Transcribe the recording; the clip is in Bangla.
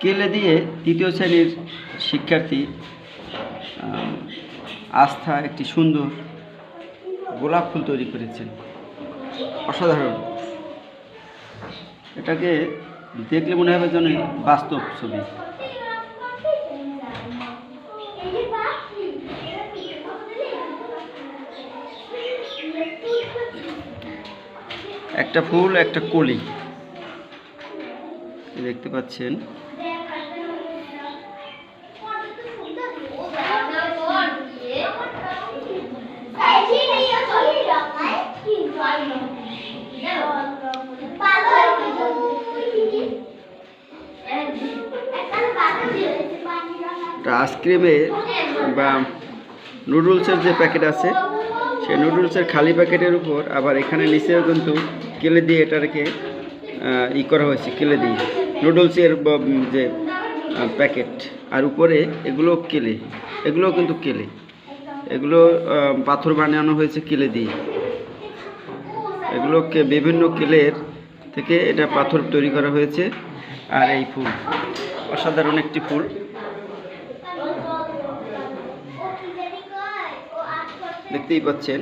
কেলে দিয়ে তৃতীয় শ্রেণির শিক্ষার্থী আস্থা একটি সুন্দর গোলাপ ফুল তৈরি করেছেন। অসাধারণ। এটাকে দেখলে মনে হবে যেন বাস্তব ছবি। একটা ফুল, একটা কলি। দেখতে পাচ্ছেন। আইসক্রিমের বা নুডলসের যে প্যাকেট আছে সেই নুডলসের খালি প্যাকেটের উপর আবার এখানে নিচেও কিন্তু কেলে দিয়ে এটাকে ই করা হয়েছে কেলে দিয়ে। নুডলসের যে প্যাকেট। আর উপরে এগুলো কেলে। এগুলো কিন্তু কেলে। এগুলো পাথর বানানো হয়েছে কেলে দিয়ে। এগুলোকে বিভিন্ন কেলের থেকে এটা পাথর তৈরি করা হয়েছে। আর এই ফুল, অসাধারণ একটি ফুল। দেখতেই পাচ্ছেন।